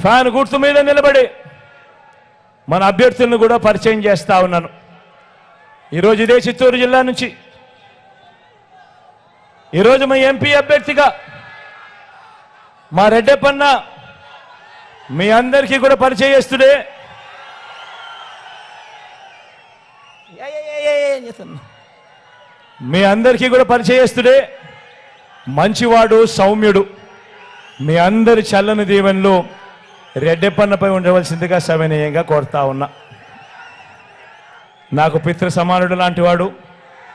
Fan గుర్తు మీద నిలబడి మన అభ్యర్థులను కూడా పరిచయం చేస్తా ఉన్నాను. ఈరోజు ఇదే చిత్తూరు జిల్లా నుంచి. ఈరోజు మా ఎంపీ అభ్యర్థిగా మా రెడ్డప్పన్న మీ అందరికీ కూడా పరిచయం చేస్తుడే. ఏ, ఏ, ఏ, ఏ, ఏం చేస్తున్నా మీ అందరికీ కూడా పరిచయం చేస్తుడే మంచివాడు సౌమ్యుడు. మీ అందరి చల్లని దీవెనలు రెడ్డెప్పన్నపై ఉండవలసిందిగా సవినయంగా కోరుతా ఉన్నా. నాకు పితృ సమానుడు లాంటి వాడు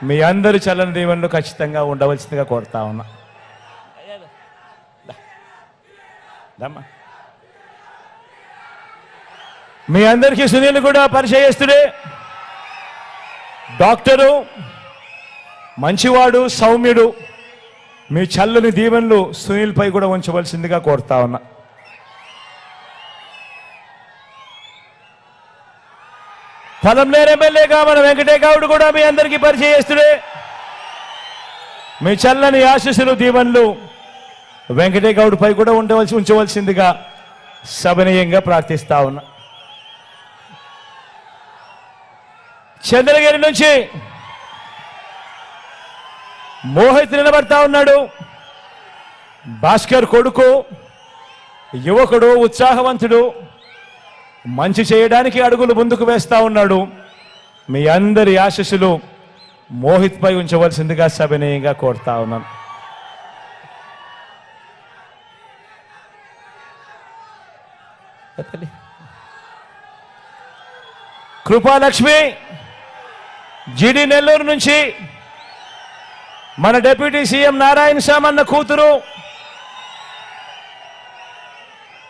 మీ అందరి చల్లని దీవెనలు ఖచ్చితంగా ఉండవలసిందిగా కోరుతా ఉన్నా. మీ అందరికీ సునీల్ కూడా పరిచయస్తుడే. చేస్తుడే డాక్టరు మంచివాడు సౌమ్యుడు మీ చల్లని దీవెనలు సునీల్పై కూడా ఉంచవలసిందిగా కోరుతా ఉన్నా. పొలంనేరు ఎమ్మెల్యేగా మన వెంకటేగౌడ్ కూడా మీ అందరికీ పరిచయస్తుడే చేస్తుడే మీ చల్లని ఆశీస్సులు దీవెనలు వెంకటేగౌడ్ పై కూడా ఉండవలసి ఉంచవలసిందిగా సభనీయంగా ప్రార్థిస్తా ఉన్నా. చంద్రగిరి నుంచి మోహిత్ నిలబడతా ఉన్నాడు. భాస్కర్ కొడుకు యువకుడు ఉత్సాహవంతుడు. మంచి చేయడానికి అడుగులు ముందుకు వేస్తా ఉన్నాడు. మీ అందరి ఆశస్సులు మోహిత్ పై ఉంచవలసిందిగా సవినయంగా కోరుతా ఉన్నాను. కృపాలక్ష్మి జిడి నెల్లూరు నుంచి మన డిప్యూటీ సీఎం నారాయణ సామన్న కూతురు.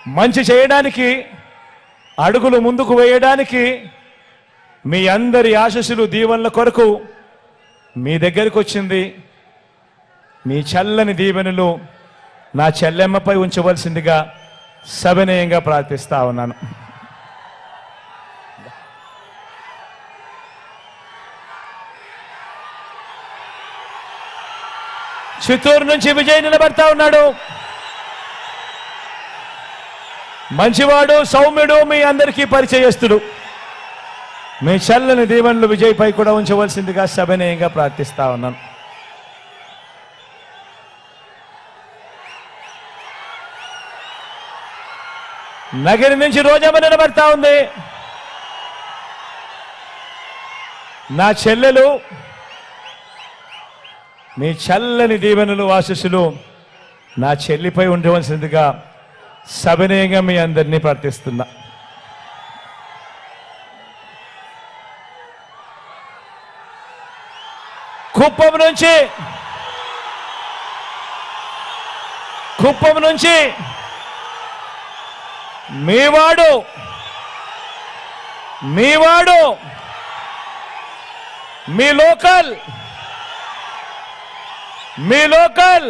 మంచి చేయడానికి అడుగులు ముందుకు వేయడానికి మీ అందరి ఆశస్సులు దీవెనల కొరకు మీ దగ్గరికి వచ్చింది. మీ చల్లని దీవెనలు నా చెల్లెమ్మపై ఉంచవలసిందిగా సవినయంగా ప్రార్థిస్తా ఉన్నాను. చిత్తూరు నుంచి విజయ్ నిలబడతా ఉన్నాడు. మంచివాడు సౌమ్యుడు మీ అందరికీ పరిచయస్తుడు. మీ చల్లని దీవెనలు విజయ్పై కూడా ఉంచవలసిందిగా సభనీయంగా ప్రార్థిస్తా ఉన్నాను. నగరి నుంచి రోజమ్మ నిలబడతా ఉంది. నా చెల్లెలు మీ చల్లని దీవెనలు ఆశస్సులు నా చెల్లిపై ఉండవలసిందిగా సవినయంగా మీ అందరినీ ప్రార్థిస్తున్నా. కుప్పం నుంచి కుప్పం నుంచి మీవాడు మీవాడు మీ లోకల్ మీ లోకల్.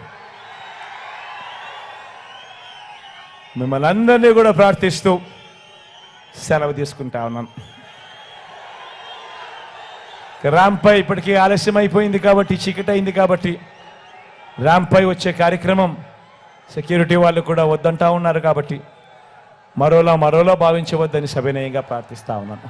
మిమ్మల్ని అందరినీ కూడా ప్రార్థిస్తూ సెలవు తీసుకుంటా ఉన్నాను రాంపై ఇప్పటికీ ఆలస్యం అయిపోయింది కాబట్టి చీకటి అయింది కాబట్టి రాంపై వచ్చే కార్యక్రమం సెక్యూరిటీ వాళ్ళు కూడా వద్దంటా ఉన్నారు కాబట్టి మరోలా మరోలా భావించవద్దని సవినయంగా ప్రార్థిస్తా ఉన్నాను.